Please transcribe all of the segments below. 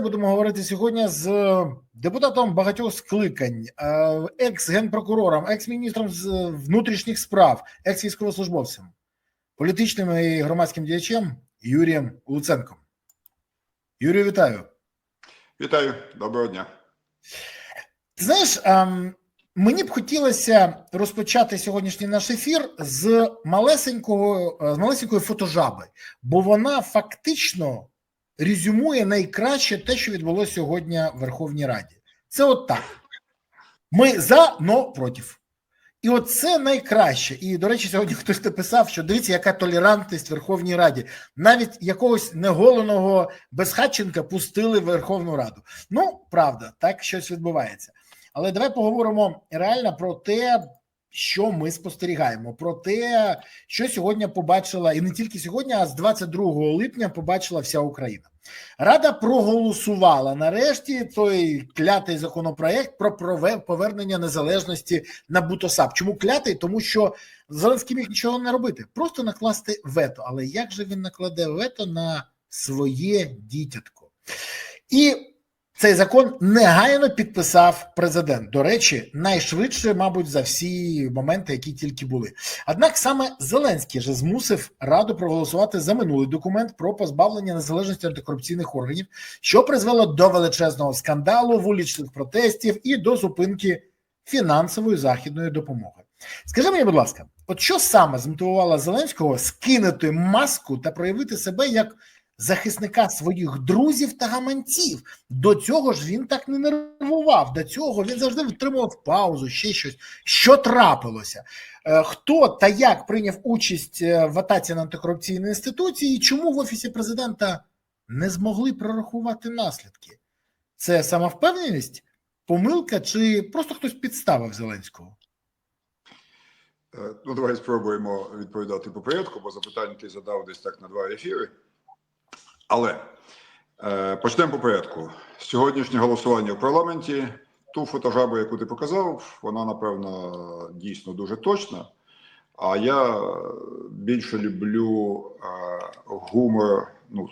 це будемо говорити сьогодні з депутатом багатьох скликань, е, екс-генпрокурором, екс-міністром з внутрішніх справ, екс-військовослужбовцем, політичним і громадським діячем Юрієм Луценком. Юрію, вітаю. Вітаю, доброго дня. Ти знаєш, ем, мені б хотілося розпочати сьогоднішній наш ефір з малесенького з малесенької фотожаби, бо вона фактично резюмує найкраще те, що відбулося сьогодні в Верховній Раді. Це от так. Ми за, но проти. І от це найкраще. І, до речі, сьогодні хтось написав, що дивіться, яка толерантність в Верховній Раді. Навіть якогось неголеного безхатченка пустили в Верховну Раду. Ну, правда, так щось відбувається. Але давай поговоримо реально про те, що ми спостерігаємо, про те, що сьогодні побачила, і не тільки сьогодні, а з 22 липня побачила вся Україна. Рада проголосувала нарешті той клятий законопроект про повернення незалежності на Бутосап. Чому клятий? Тому що Зеленський міг нічого не робити, просто накласти вето. Але як же він накладе вето на своє дітятко? І цей закон негайно підписав президент. До речі, найшвидше, мабуть, за всі моменти, які тільки були. Однак саме Зеленський же змусив раду проголосувати за минулий документ про позбавлення незалежності антикорупційних органів, що призвело до величезного скандалу, вуличних протестів і до зупинки фінансової західної допомоги. Скажи мені, будь ласка, от що саме змотивувало Зеленського скинути маску та проявити себе як захисника своїх друзів та гаманців. До цього ж він так не нервував. До цього він завжди втримував паузу, ще щось. Що трапилося? Хто та як прийняв участь в атаці на антикорупційні інституції, і чому в офісі президента не змогли прорахувати наслідки? Це самовпевненість, помилка чи просто хтось підставив Зеленського? Ну, давай спробуємо відповідати по порядку, бо запитання ти задав десь так на два ефіри. Але е, почнемо по порядку. Сьогоднішнє голосування в парламенті. Ту фотожабу, яку ти показав, вона напевно дійсно дуже точна. А я більше люблю е, гумор, ну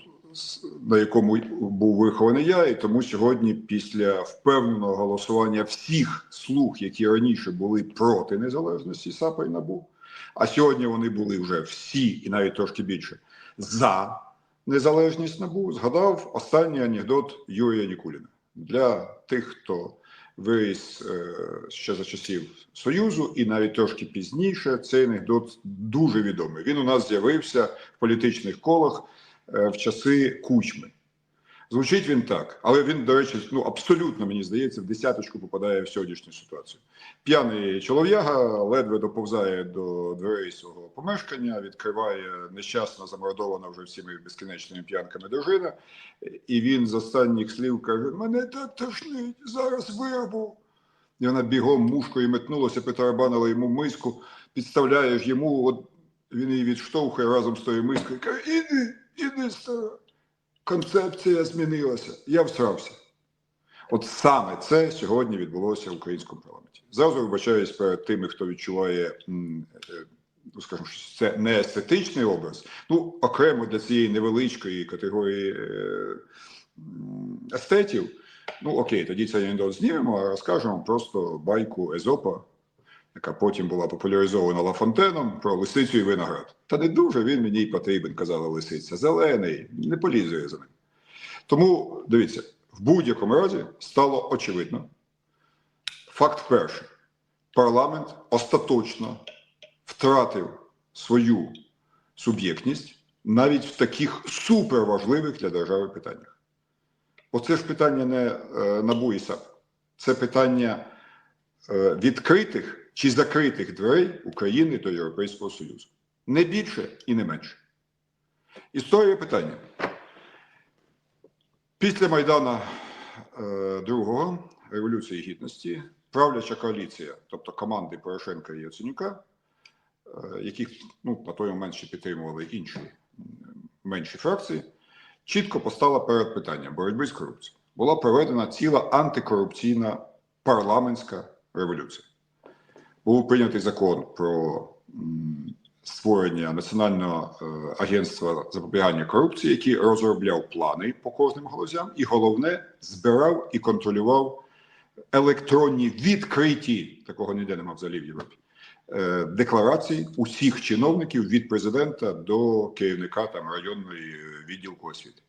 на якому був вихований я, і тому сьогодні, після впевненого голосування всіх слуг, які раніше були проти незалежності САПа і НАБУ, а сьогодні вони були вже всі, і навіть трошки більше, за незалежність набу згадав останній анекдот Юрія Нікуліна для тих, хто виріс е, ще за часів Союзу, і навіть трошки пізніше цей анекдот дуже відомий. Він у нас з'явився в політичних колах е, в часи кучми. Звучить він так, але він, до речі, ну абсолютно мені здається, в десяточку попадає в сьогоднішню ситуацію. П'яний чолов'яга ледве доповзає до дверей свого помешкання, відкриває нещасно замордована вже всіми безкінечними п'янками дружина, і він з останніх слів каже: Мене так тошнить, зараз вирву. І вона бігом мушкою метнулася, потарабанила йому миску, підставляєш йому, от він її відштовхує разом з тою мискою. Каже: Іди, іди, стара концепція змінилася. Я всрався. От саме це сьогодні відбулося в українському парламенті. Зразу вибачаюсь перед тими, хто відчуває, е, ну скажімо, що це не естетичний образ. Ну, окремо для цієї невеличкої категорії е, естетів. Ну окей, тоді це анекдот знімемо, а розкажемо просто байку Езопа яка потім була популяризована Лафонтеном про лисицю і виноград. Та не дуже він мені й потрібен, казала лисиця. Зелений, не полізує за ним. Тому дивіться, в будь-якому разі стало очевидно. Факт перший: парламент остаточно втратив свою суб'єктність навіть в таких суперважливих для держави питаннях. Оце ж питання не е, НАБУ і САП. Це питання е, відкритих чи закритих дверей України до Європейського Союзу. Не більше і не менше. Історія питання. Після Майдана е, Другого Революції Гідності правляча коаліція, тобто команди Порошенка і Яценюка, е, яких ну, на той момент ще підтримували інші менші фракції, чітко постала перед питанням боротьби з корупцією. Була проведена ціла антикорупційна парламентська революція був прийнятий закон про створення Національного е, агентства запобігання корупції, який розробляв плани по кожним галузям, і головне збирав і контролював електронні відкриті такого ніде нема взагалі в Європі. е, Декларації усіх чиновників від президента до керівника там районної е, відділку освіти.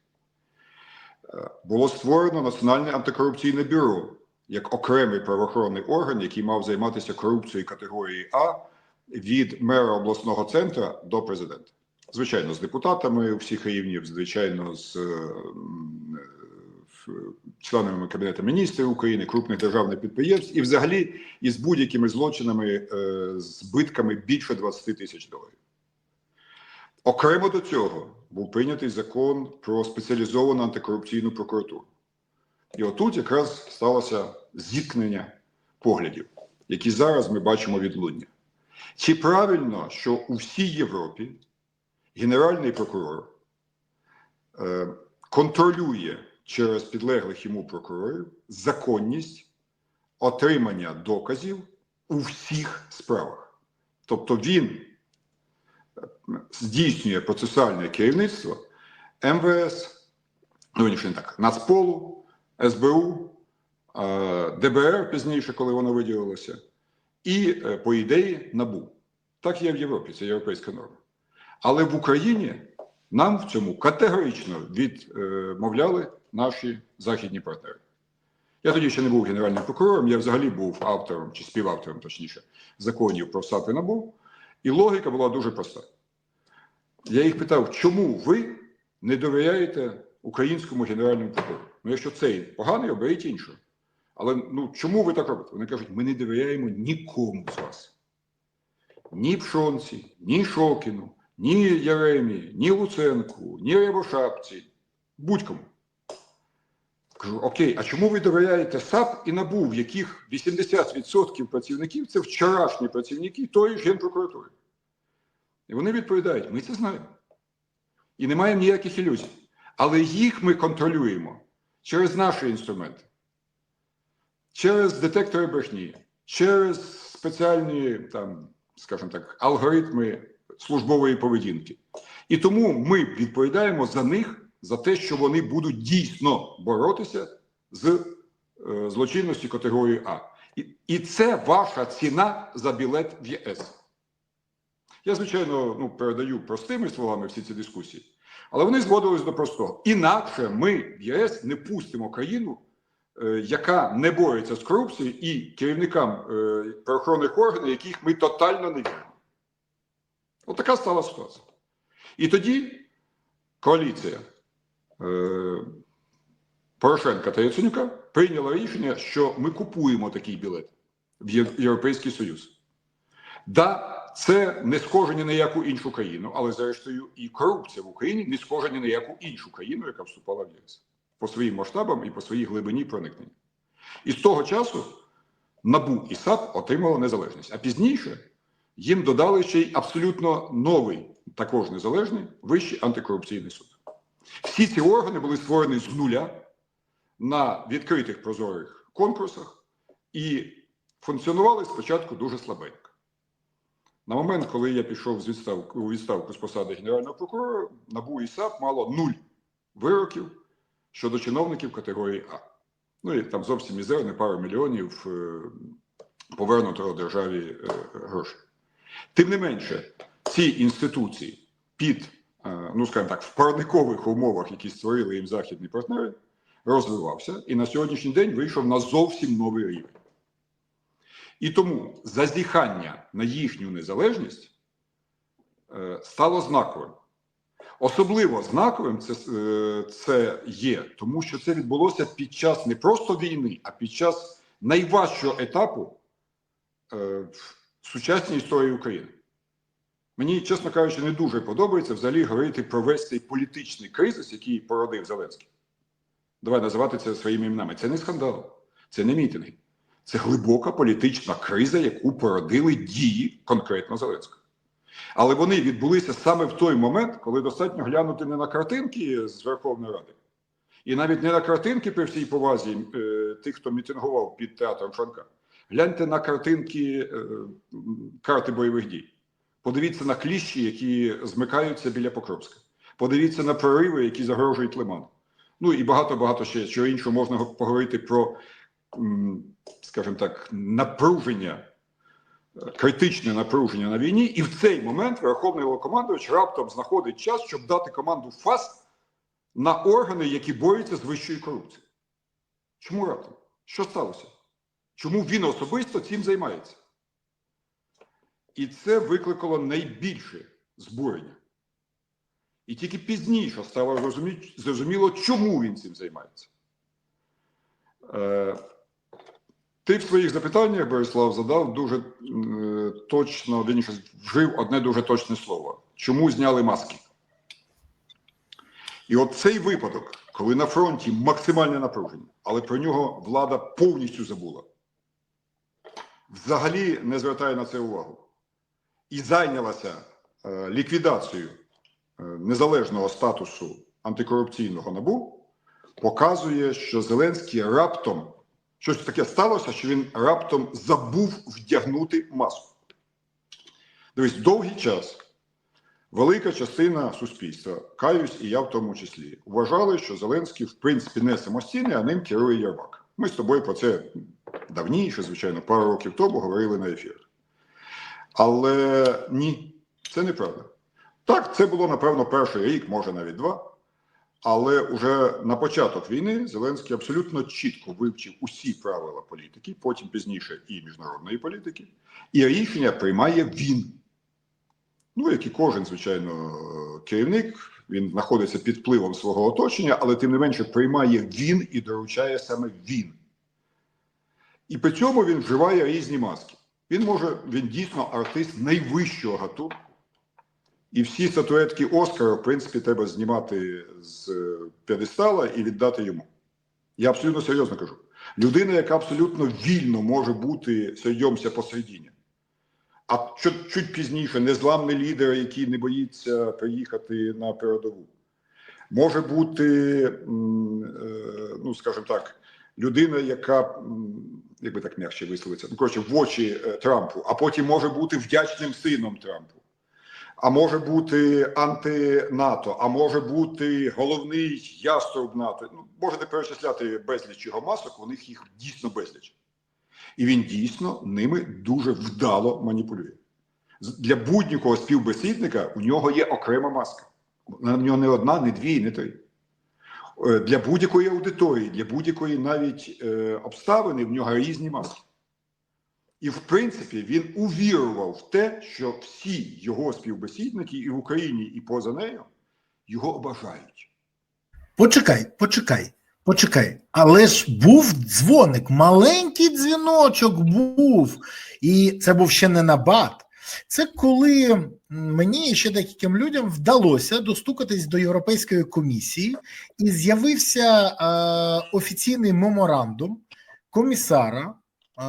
Було створено Національне антикорупційне бюро як окремий правоохоронний орган, який мав займатися корупцією категорії А від мера обласного центру до президента. Звичайно, з депутатами всіх рівнів, звичайно, з е, е, членами Кабінету міністрів України, крупних державних підприємств і взагалі із будь-якими злочинами, е, збитками більше 20 тисяч доларів. Окремо до цього був прийнятий закон про спеціалізовану антикорупційну прокуратуру. І отут якраз сталося зіткнення поглядів, які зараз ми бачимо відлуння. Чи правильно, що у всій Європі генеральний прокурор е, контролює через підлеглих йому прокурорів законність отримання доказів у всіх справах? Тобто він е, здійснює процесуальне керівництво МВС, ну не так, Нацполу, СБУ, е, ДБР пізніше, коли воно виділилося, і, е, по ідеї, НАБУ. Так є в Європі, це європейська норма. Але в Україні нам в цьому категорично відмовляли наші західні партнери. Я тоді ще не був генеральним прокурором, я взагалі був автором чи співавтором, точніше, законів про САП і НАБУ, і логіка була дуже проста. Я їх питав, чому ви не довіряєте українському генеральному прокурору? Ну, якщо цей поганий, оберіть іншого. Але ну чому ви так робите? Вони кажуть, ми не довіряємо нікому з вас. Ні Пшонці, ні Шокіну, ні Яремі, ні Луценку, ні Рябошапці, будь-кому. Кажу, окей, а чому ви довіряєте САП і НАБУ, в яких 80% працівників це вчорашні працівники тої ж Генпрокуратури? І вони відповідають: ми це знаємо. І не маємо ніяких ілюзій. Але їх ми контролюємо через наші інструменти, через детектори брехні, через спеціальні, там, скажімо так, алгоритми службової поведінки. І тому ми відповідаємо за них за те, що вони будуть дійсно боротися з е, злочинністю категорії А. І, і це ваша ціна за білет в ЄС. Я, звичайно, ну, передаю простими словами всі ці дискусії, але вони зводились до простого. Інакше ми в ЄС не пустимо країну, е, яка не бореться з корупцією, і керівникам е, правоохоронних органів, яких ми тотально не віримо. От така стала ситуація. І тоді коаліція е, Порошенка та Яценюка прийняла рішення, що ми купуємо такий білет в Європейський Союз. Да, це не схоже ні на яку іншу країну, але зрештою і корупція в Україні не схожа ні на яку іншу країну, яка вступала в ЄС по своїм масштабам і по своїй глибині проникнення. І з того часу НАБУ і САП отримали незалежність. А пізніше їм додали ще й абсолютно новий, також незалежний Вищий антикорупційний суд. Всі ці органи були створені з нуля на відкритих прозорих конкурсах і функціонували спочатку дуже слабенько. На момент, коли я пішов з відставку, у відставку з посади генерального прокурора, НАБУ і САП мало нуль вироків щодо чиновників категорії А. Ну і там зовсім мізерне пару мільйонів е, повернутого державі е, грошей. Тим не менше, ці інституції під, е, ну скажімо так, в парникових умовах, які створили їм західні партнери, розвивався і на сьогоднішній день вийшов на зовсім новий рівень. І тому зазіхання на їхню незалежність е, стало знаковим. Особливо знаковим це, е, це є, тому що це відбулося під час не просто війни, а під час найважчого етапу е, в сучасній історії України. Мені, чесно кажучи, не дуже подобається взагалі говорити про весь цей політичний кризис, який породив Зеленський. Давай називати це своїми іменами. Це не скандал, це не мітинги. Це глибока політична криза, яку породили дії конкретно Зеленського. Але вони відбулися саме в той момент, коли достатньо глянути не на картинки з Верховної Ради, і навіть не на картинки при всій повазі е, тих, хто мітингував під театром Франка. Гляньте на картинки е, карти бойових дій. Подивіться на кліщі, які змикаються біля Покровська. Подивіться на прориви, які загрожують Лиману. Ну і багато-багато ще чого іншого можна поговорити про, м, скажімо так, напруження, критичне напруження на війні. І в цей момент Верховний Головнокомандувач раптом знаходить час, щоб дати команду ФАС на органи, які борються з вищою корупцією. Чому раптом? Що сталося? Чому він особисто цим займається? І це викликало найбільше збурення. І тільки пізніше стало зрозуміло, чому він цим займається. Е, ти в своїх запитаннях, Борислав, задав дуже е, точно, вірніше, вжив одне дуже точне слово. Чому зняли маски? І от цей випадок, коли на фронті максимальне напруження, але про нього влада повністю забула, взагалі не звертає на це увагу і зайнялася е, ліквідацією е, незалежного статусу антикорупційного набу, показує, що Зеленський раптом щось таке сталося, що він раптом забув вдягнути маску. Дивись, довгий час велика частина суспільства, каюсь і я в тому числі, вважали, що Зеленський в принципі не самостійний, а ним керує Єрмак. Ми з тобою про це давніше, звичайно, пару років тому говорили на ефірах. Але ні, це неправда. Так, це було, напевно, перший рік, може навіть два. Але уже на початок війни Зеленський абсолютно чітко вивчив усі правила політики, потім пізніше і міжнародної політики, і рішення приймає він. Ну, як і кожен, звичайно, керівник, він знаходиться під впливом свого оточення, але тим не менше приймає він і доручає саме він. І при цьому він вживає різні маски. Він може, він дійсно артист найвищого гатунку. І всі статуетки Оскара, в принципі, треба знімати з е, п'єдестала і віддати йому. Я абсолютно серйозно кажу. Людина, яка абсолютно вільно може бути сойдемся посередині. А чуть, чуть пізніше незламний лідер, який не боїться приїхати на передову. Може бути, е, ну скажімо так, людина, яка, м, як би так м'якше висловиться, ну коротше, в очі е, Трампу, а потім може бути вдячним сином Трампу. А може бути анти-НАТО, а може бути головний яструб НАТО. Ну, можете перечисляти безліч його масок, у них їх дійсно безліч. І він дійсно ними дуже вдало маніпулює. Для будь-якого співбесідника у нього є окрема маска. На нього не одна, не дві, не три. Е, Для будь-якої аудиторії, для будь-якої навіть е, обставини в нього різні маски. І в принципі він увірував в те, що всі його співбесідники і в Україні, і поза нею його обажають. Почекай, почекай, почекай. Але ж був дзвоник, маленький дзвіночок був, і це був ще не набат. Це коли мені і ще деяким людям вдалося достукатись до Європейської комісії, і з'явився е, офіційний меморандум комісара е,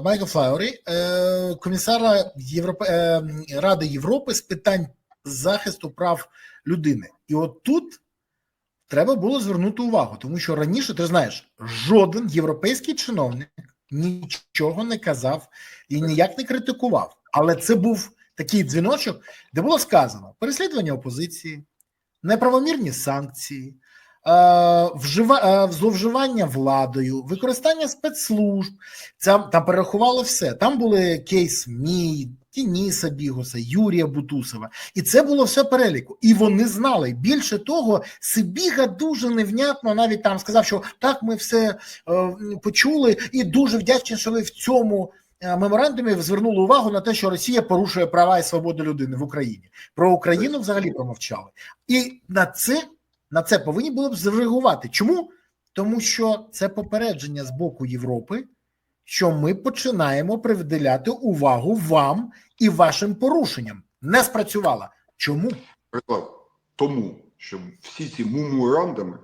Майкла Флаурі, е, комісара Європе, е, Ради Європи з питань захисту прав людини. І от тут треба було звернути увагу, тому що раніше ти знаєш, жоден європейський чиновник нічого не казав і ніяк не критикував. Але це був такий дзвіночок, де було сказано переслідування опозиції, неправомірні санкції, вжива, е, зловживання владою, використання спецслужб. Це там перерахувало все. Там були кейс Мій, Тініса Бігоса, Юрія Бутусова. І це було все переліку. І вони знали. Більше того, Сибіга дуже невнятно навіть там сказав, що так, ми все е, почули, і дуже вдячні, що ви в цьому е, меморандумі звернули увагу на те, що Росія порушує права і свободи людини в Україні. Про Україну взагалі промовчали. І на це, на це повинні були б зреагувати. Чому? Тому що це попередження з боку Європи, що ми починаємо приділяти увагу вам і вашим порушенням. Не спрацювала. Чому? Тому, що всі ці меморандуми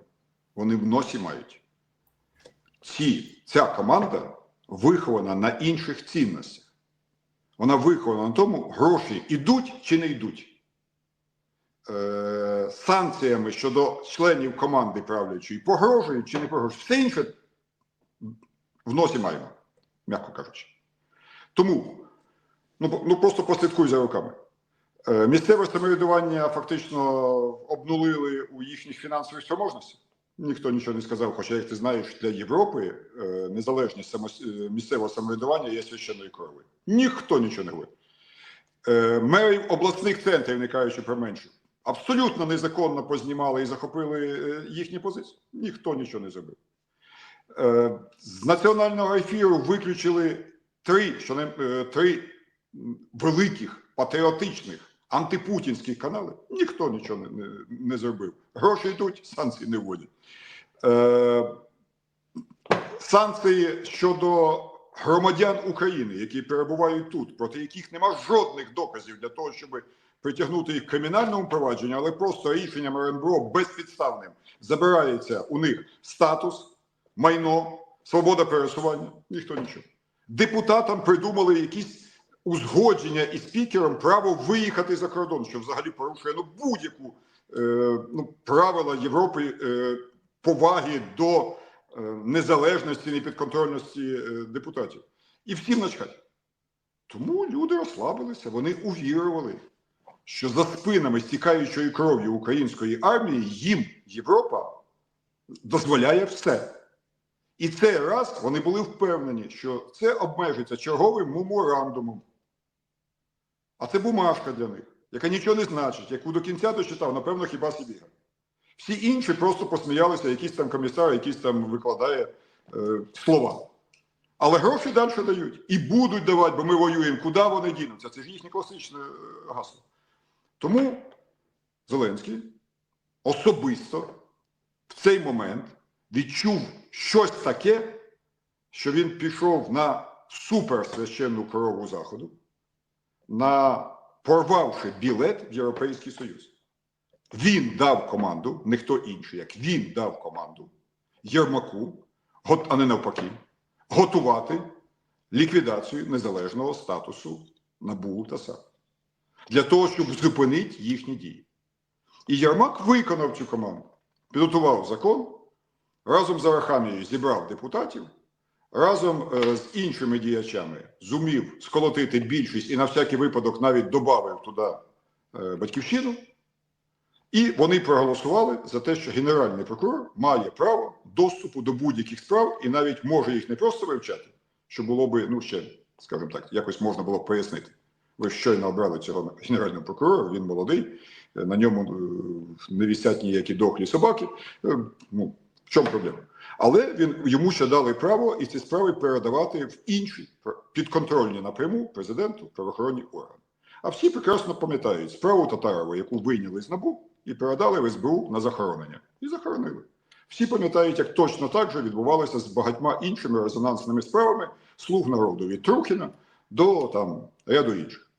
вони в носі мають. Ці, ця команда вихована на інших цінностях. Вона вихована на тому, гроші йдуть чи не йдуть. Е, санкціями щодо членів команди правлячої погрожують чи не погрожують. Все інше в носі маємо, м'яко кажучи. Тому Ну, ну просто послідкуй за руками. Е, Місцеве самоврядування фактично обнулили у їхніх фінансових спроможностях. Ніхто нічого не сказав, хоча, як ти знаєш, для Європи е, незалежність само- е, місцевого самоврядування є священною коровою. Ніхто нічого не говорить. Мерів обласних центрів, не кажучи про менших, абсолютно незаконно познімали і захопили е, їхні позиції. Ніхто нічого не зробив. Е, З національного ефіру виключили три, е, три великих патріотичних антипутінських канали. Ніхто нічого не, не, не зробив. Гроші йдуть, санкції не вводять. Е, санкції щодо громадян України, які перебувають тут, проти яких нема жодних доказів для того, щоб притягнути їх к кримінальному провадженню, але просто рішенням РНБО безпідставним забирається у них статус, майно, свобода пересування. Ніхто нічого. Депутатам придумали якісь узгодження із спікером право виїхати за кордон, що взагалі порушує ну, будь-яку е, ну, правила Європи е, поваги до е, незалежності, непідконтрольності е, депутатів. І всім начхати. Тому люди розслабилися, вони увірували, що за спинами стікаючої кров'ю української армії їм Європа дозволяє все. І цей раз вони були впевнені, що це обмежиться черговим меморандумом. А це бумажка для них, яка нічого не значить, яку до кінця дочитав, напевно, хіба Сібіга. Всі інші просто посміялися, якийсь там комісар, якийсь там викладає е, слова. Але гроші далі дають і будуть давати, бо ми воюємо. Куди вони дінуться? Це ж їхнє класичне е, гасло. Тому Зеленський особисто в цей момент відчув щось таке, що він пішов на суперсвященну корову Заходу, на порвавши білет в Європейський Союз. Він дав команду, не хто інший, як він дав команду Єрмаку, а не навпаки, готувати ліквідацію незалежного статусу НАБУ та САП для того, щоб зупинити їхні дії. І Єрмак виконав цю команду, підготував закон, разом з Арахамією зібрав депутатів, разом е, з іншими діячами зумів сколотити більшість і на всякий випадок навіть додав туди е, батьківщину. І вони проголосували за те, що Генеральний прокурор має право доступу до будь-яких справ і навіть може їх не просто вивчати, що було би, ну ще, скажімо так, якось можна було б пояснити. Ви щойно обрали цього генерального прокурора, він молодий, е, на ньому е, не вісять ніякі дохлі собаки. Е, Ну, в чому проблема? Але він йому ще дали право і ці справи передавати в інші підконтрольні напряму президенту правоохоронні органи. А всі прекрасно пам'ятають справу Татарова, яку вийняли з НАБУ і передали в СБУ на захоронення. І захоронили. Всі пам'ятають, як точно так же відбувалося з багатьма іншими резонансними справами слуг народу від Трухіна до там ряду інших.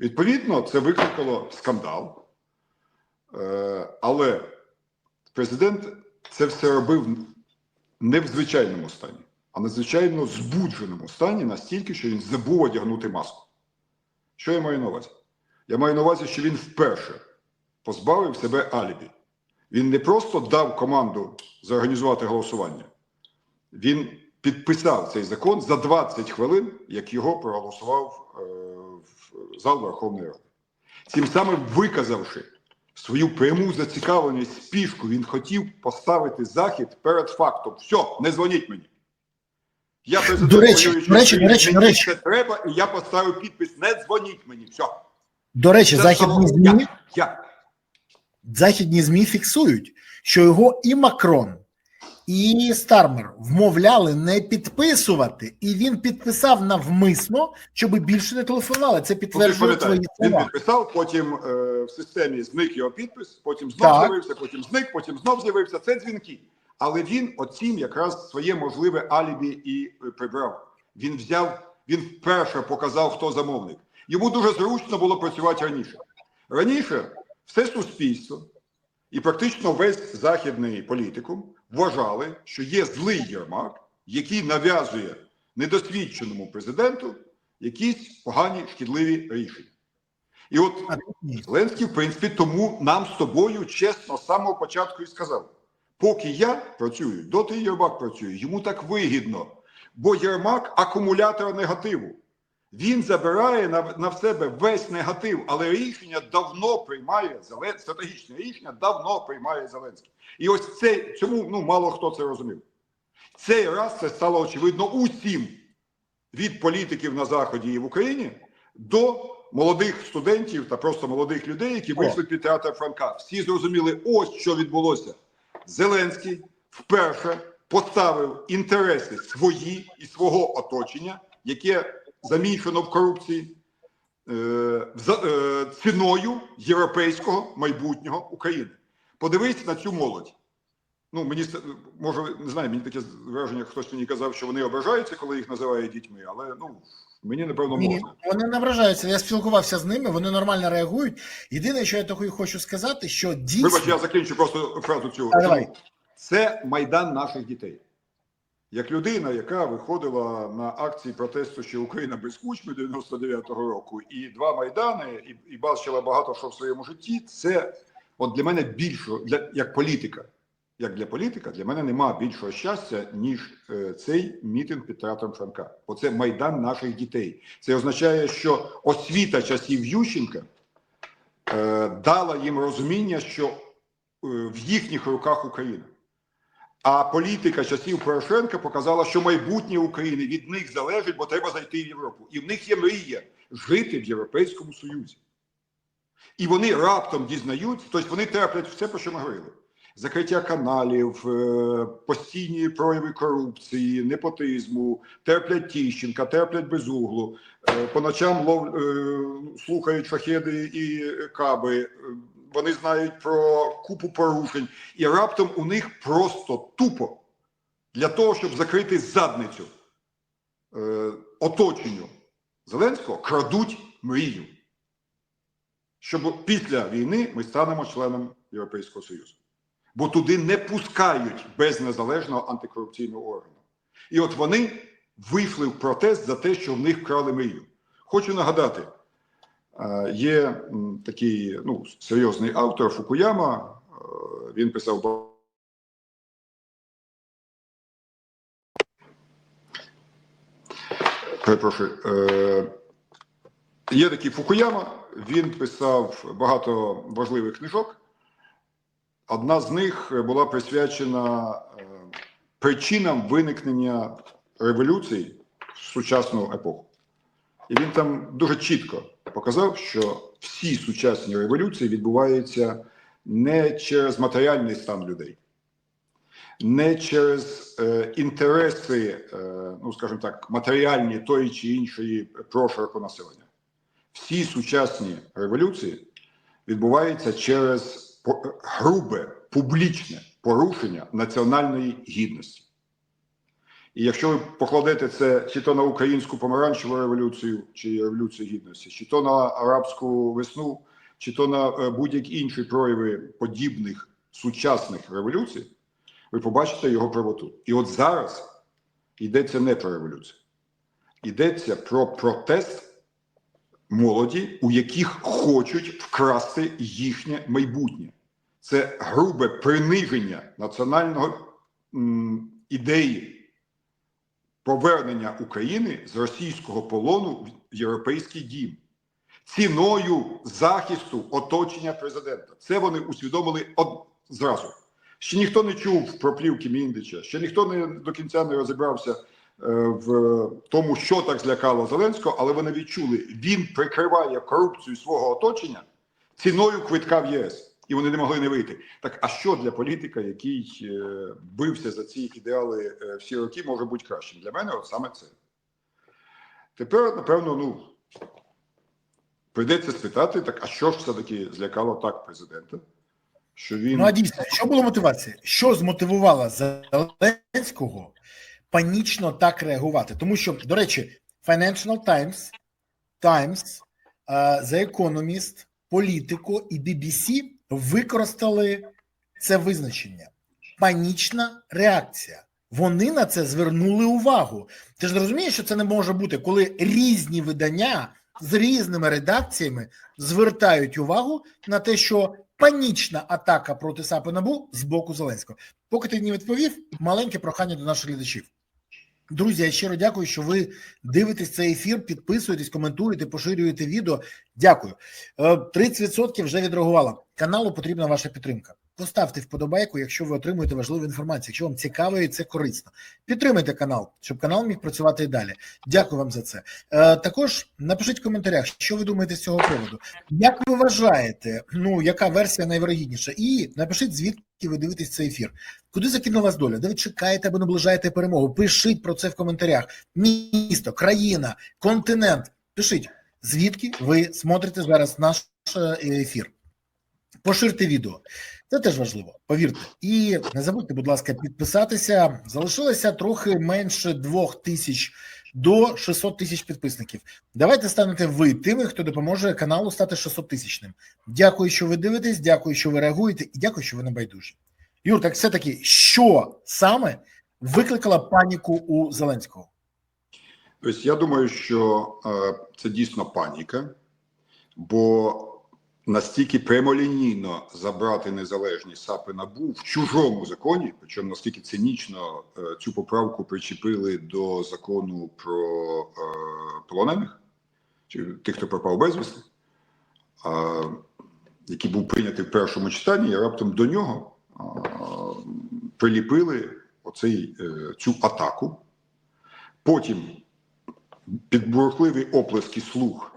Відповідно, це викликало скандал. Е, але президент це все робив не в звичайному стані, а надзвичайно збудженому стані настільки, що він забув одягнути маску. Що я маю на увазі? Я маю на увазі, що він вперше позбавив себе алібі. Він не просто дав команду зорганізувати голосування, він підписав цей закон за 20 хвилин, як його проголосував е, в зал Верховної Ради. Цим самим виказавши свою пряму зацікавленість спішку, він хотів поставити захід перед фактом. Все, не дзвоніть мені. Я президент До речі, до речі, до речі, до речі. це треба, і я поставив підпис. Не дзвоніть мені. Все. До речі, Це західні ЗМІ, Я, я. західні ЗМІ фіксують, що його і Макрон, і Стармер вмовляли не підписувати, і він підписав навмисно, щоб більше не телефонували. Це підтверджує твої пам'ятаєш, він підписав, потім е, в системі зник його підпис, потім знов Так. з'явився, потім зник, потім знов з'явився. Це дзвінки. Але він оцім якраз своє можливе алібі і е, прибрав. Він взяв, він вперше показав, хто замовник. Йому дуже зручно було працювати раніше. Раніше все суспільство і практично весь західний політикум вважали, що є злий Єрмак, який нав'язує недосвідченому президенту якісь погані шкідливі рішення. І от. Зеленський, в принципі, тому нам з тобою чесно з самого початку і сказав: поки я працюю, доти Єрмак працює, йому так вигідно, бо Єрмак акумулятор негативу. Він забирає на, на в себе весь негатив, але рішення давно приймає Зеленський, стратегічне рішення давно приймає Зеленський. І ось це цьому ну мало хто це розумів. Цей раз це стало очевидно усім від політиків на заході і в Україні до молодих студентів та просто молодих людей, які вийшли під театр Франка. Всі зрозуміли, ось що відбулося. Зеленський вперше поставив інтереси свої і свого оточення, яке замішано в корупції, е, е, ціною європейського майбутнього України. Подивись на цю молодь. Ну, мені може, не знаю, мені таке враження, хтось мені казав, що вони ображаються, коли їх називають дітьми, але ну мені напевно Ні, можна. вони не вражаються. Я спілкувався з ними, вони нормально реагують. Єдине, що я такою хочу сказати, що дійсно Вибач, я закінчу просто фразу. А, давай. Це майдан наших дітей. Як людина, яка виходила на акції протесту ще Україна без кучми 99-го року, і два майдани, і, і бачила багато що в своєму житті, це от для мене більше, для, як політика. Як для політика, для мене нема більшого щастя, ніж е, цей мітинг під театром Франка. Оце майдан наших дітей. Це означає, що освіта часів Ющенка е, дала їм розуміння, що е, в їхніх руках Україна. А політика часів Порошенка показала, що майбутнє України від них залежить, бо треба зайти в Європу. І в них є мрія жити в Європейському Союзі. І вони раптом дізнають, тобто вони терплять все, про що ми говорили. Закриття каналів, е, постійні прояви корупції, непотизму, терплять Тіщенка, терплять безуглу, е, по ночам лов, е, слухають шахеди і каби, вони знають про купу порушень, і раптом у них просто тупо для того, щоб закрити задницю е, оточенню Зеленського, крадуть мрію. Щоб після війни ми станемо членом Європейського Союзу. Бо туди не пускають без незалежного антикорупційного органу. І от вони вийшли в протест за те, що в них вкрали мрію. Хочу нагадати, є такий ну, серйозний автор Фукуяма. е, Він писав Перепрошую. е, Є такий Фукуяма, він писав багато важливих книжок. Одна з них була присвячена е, причинам виникнення революції в сучасну епоху. І він там дуже чітко показав, що всі сучасні революції відбуваються не через матеріальний стан людей, не через е, інтереси, е, ну скажімо так, матеріальні тої чи іншої прошарку населення. Всі сучасні революції відбуваються через грубе публічне порушення національної гідності. І якщо ви покладете це чи то на українську помаранчеву революцію, чи революцію гідності, чи то на арабську весну, чи то на е, будь-які інші прояви подібних сучасних революцій, ви побачите його правоту. І от зараз йдеться не про революцію, йдеться про протест молоді, у яких хочуть вкрасти їхнє майбутнє. Це грубе приниження національного м, ідеї повернення України з російського полону в європейський дім ціною захисту оточення президента. Це вони усвідомили од... зразу. Ще ніхто не чув про плівки Міндича, ще ніхто не до кінця не розібрався е, в тому, що так злякало Зеленського, але вони відчули, він прикриває корупцію свого оточення ціною квитка в ЄС. І вони не могли не вийти. Так а що для політика, який е, бився за ці ідеали е, всі роки, може бути кращим? Для мене от саме це. Тепер, напевно, ну прийдеться спитати, так а що ж все-таки злякало так президента? Що він Ну а дійсно, що було мотивація? Що змотивувало Зеленського панічно так реагувати? Тому що, до речі, Financial Times, Times, е, The Economist, Politico і BBC використали це визначення. Панічна реакція. Вони на це звернули увагу. Ти ж розумієш, що це не може бути, коли різні видання з різними редакціями звертають увагу на те, що панічна атака проти САПу НАБУ з боку Зеленського. Поки ти не відповів, маленьке прохання до наших глядачів. Друзі, я щиро дякую, що ви дивитесь цей ефір, підписуєтесь, коментуєте, поширюєте відео. Дякую. Е, 30% вже відреагувало. Каналу потрібна ваша підтримка. Поставте вподобайку, якщо ви отримуєте важливу інформацію. Якщо вам цікаво і це корисно. Підтримайте канал, щоб канал міг працювати і далі. Дякую вам за це. Е, Також напишіть в коментарях, що ви думаєте з цього приводу. Як ви вважаєте, ну яка версія найвірогідніша? І напишіть, звідки ви дивитесь цей ефір. Куди закинула вас доля? Де ви чекаєте або наближаєте перемогу? Пишіть про це в коментарях. Місто, країна, континент. Пишіть, звідки ви смотрите зараз наш е, ефір. Поширте відео. Це теж важливо, повірте. І не забудьте, будь ласка, підписатися. Залишилося трохи менше двох тисяч до 600 тисяч підписників. Давайте станете ви тими, хто допоможе каналу стати 600 тисячним. Дякую, що ви дивитесь, дякую, що ви реагуєте, і дякую, що ви не байдужі. Юр, так все таки, що саме викликало паніку у Зеленського? Тобто я думаю, що е, це дійсно паніка, бо настільки прямолінійно забрати незалежні САПи НАБУ в чужому законі, причому настільки цинічно е, цю поправку причепили до закону про е, полонених, чи тих, хто пропав безвісти, е, який був прийнятий в першому читанні, і раптом до нього е, приліпили оцей, е, цю атаку. Потім під бурхливі оплески слух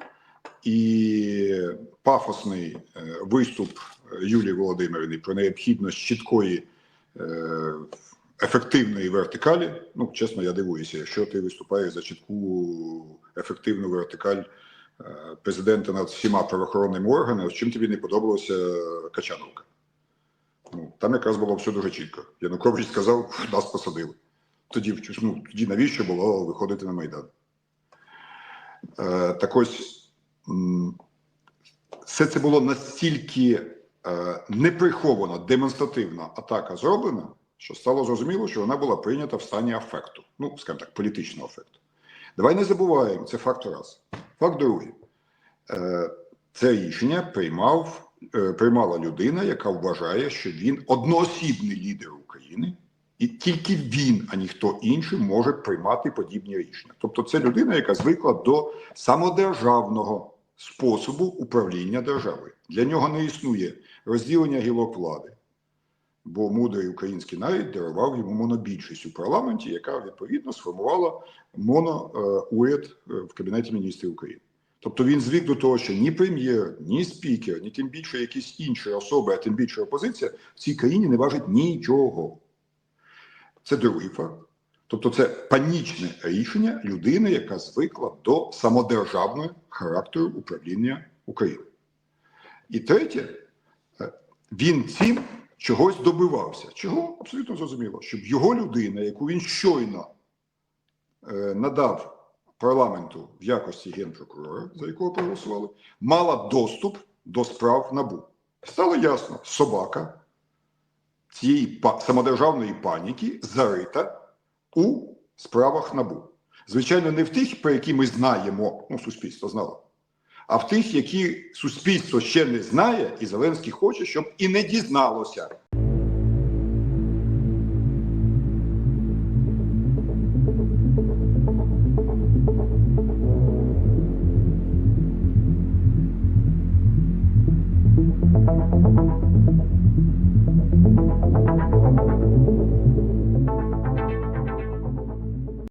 і пафосний е, виступ Юлії Володимирівни про необхідність чіткої е, ефективної вертикалі. Ну, чесно, я дивуюся, якщо ти виступаєш за чітку ефективну вертикаль е, президента над всіма правоохоронними органами, чим тобі не подобалося Качановка? Ну, там якраз було все дуже чітко. Янукович сказав, нас посадили. Тоді, ну, тоді навіщо було виходити на Майдан? Е, так ось все це було настільки е, неприхована, демонстративна атака зроблена, що стало зрозуміло, що вона була прийнята в стані афекту, ну, скажімо так, політичного афекту. Давай не забуваємо, це факт раз. Факт другий. Е, це рішення приймав, е, приймала людина, яка вважає, що він одноосібний лідер України, і тільки він, а ніхто інший, може приймати подібні рішення. Тобто, це людина, яка звикла до самодержавного способу управління державою. Для нього не існує розділення гілок влади, бо мудрий український народ дарував йому монобільшість у парламенті, яка відповідно сформувала моноуряд в Кабінеті міністрів України. Тобто він звик до того, що ні прем'єр, ні спікер, ні тим більше якісь інші особи, а тим більше опозиція в цій країні не важить нічого. Це другий факт. Тобто, це панічне рішення людини, яка звикла до самодержавного характеру управління Україною. І третє, е, він цим чогось добивався. Чого абсолютно зрозуміло, щоб його людина, яку він щойно е, надав парламенту в якості генпрокурора, за якого проголосували, мала доступ до справ НАБУ. Стало ясно, собака цієї самодержавної паніки зарита у справах НАБУ. Звичайно, не в тих, про які ми знаємо, ну, суспільство знало, а в тих, які суспільство ще не знає, і Зеленський хоче, щоб і не дізналося.